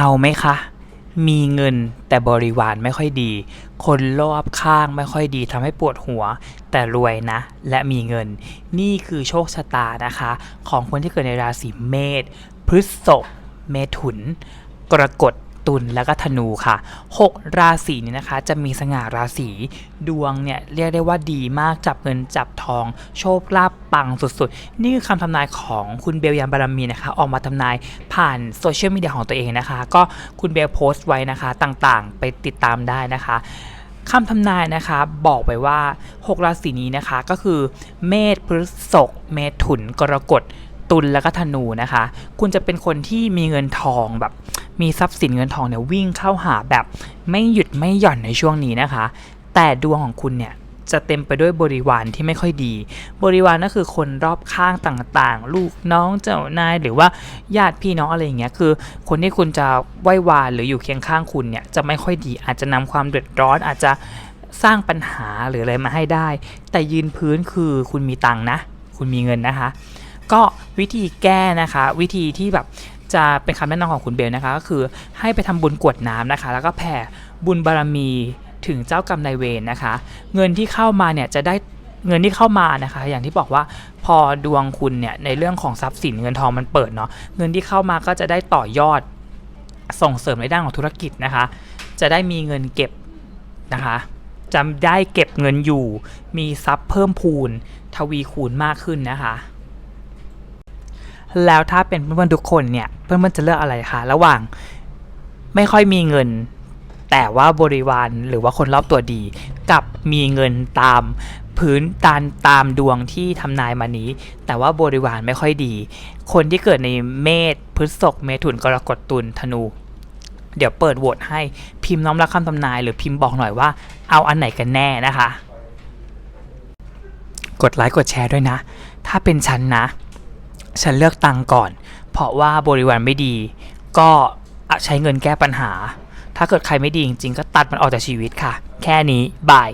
เอาไหมคะ มีเงินแต่บริวารไม่ค่อยดี คนรอบข้างไม่ค่อยดีทำให้ปวดหัว แต่รวยนะ และมีเงิน นี่คือโชคชะตานะคะ ของคนที่เกิดในราศีเมษ พฤษภเมถุน กรกฎ ตุลและก็ธนูค่ะ 6 ราศีนี้นะคะ จะมีสง่าราศีดวงเนี่ยเรียกได้ว่าดีมากจับเงินจับทอง โชคลาภปังสุดๆ นี่คือคำทำนายของคุณเบลยามบารมีนะคะ ออกมาทำนายผ่านโซเชียลมีเดียของตัวเองนะคะ ก็คุณเบลโพสต์ไว้นะคะต่างๆ ไปติดตามได้นะคะคำทำนายนะคะบอกไปว่า 6 ราศีนี้นะคะก็คือ เมษพฤษภเมถุนกรกฎตุลแล้วก็ธนูนะคะ คุณจะเป็นคนที่มีเงินทองแบบ มีทรัพย์สินเงินทองเนี่ยวิ่งเข้าหาแบบไม่หยุดไม่หย่อนในช่วงนี้นะคะ แต่ดวงของคุณเนี่ยจะเต็มไปด้วยบริวารที่ไม่ค่อยดี บริวารก็คือคนรอบข้างต่างๆ ลูกน้องเจ้านายหรือว่าญาติพี่น้องอะไรอย่างเงี้ย คือ คนที่คุณจะไหว้วานหรืออยู่เคียงข้างคุณเนี่ยจะไม่ค่อยดี อาจจะนำความเดือดร้อน อาจจะสร้างปัญหาหรืออะไรมาให้ได้ แต่ยืนพื้นคือคุณมีตังค์นะ คุณมีเงินนะคะ ก็วิธีแก้นะคะ วิธีที่แบบ จะเป็นคำแนะนำของคุณเบลนะคะ ก็คือให้ไปทำบุญกวดน้ำนะคะ แล้วก็แผ่บุญบารมีถึงเจ้ากรรมนายเวรนะคะ เงินที่เข้ามาเนี่ยจะได้เงินที่เข้ามานะคะ อย่างที่บอกว่าพอดวงคุณเนี่ยในเรื่องของทรัพย์สินเงินทองมันเปิดเนาะเงินที่เข้ามาก็จะได้ต่อยอดส่งเสริมในด้านของธุรกิจนะคะ จะได้มีเงินเก็บนะคะจะได้เก็บเงินอยู่ มีทรัพย์เพิ่มพูน ทวีคูณมากขึ้นนะคะ แล้วถ้าเป็นเพื่อนๆทุกคนเนี่ยเพื่อนๆจะเลือกอะไรคะระหว่างไม่ค่อยมีเงิน แต่ว่าบริวารหรือว่าคนรอบตัวดี กับมีเงินตามพื้นตามตามดวงที่ทำนายมานี้ แต่ว่าบริวารไม่ค่อยดี คนที่เกิดในเมษพฤษภเมถุนกรกฎตุลธนู เดี๋ยวเปิดโหวตให้พิมพ์น้อมรับคำทำนาย หรือพิมพ์บอกหน่อยว่า เอาอันไหนกันแน่นะคะ กดไลค์กดแชร์ด้วยนะ ถ้าเป็นฉันนะ ฉันเลือกตังก่อน เพราะว่าบริวารไม่ดี ก็ใช้เงินแก้ปัญหา ถ้าเกิดใครไม่ดีจริงๆ ก็ตัดมันออกจากชีวิตค่ะ แค่นี้บาย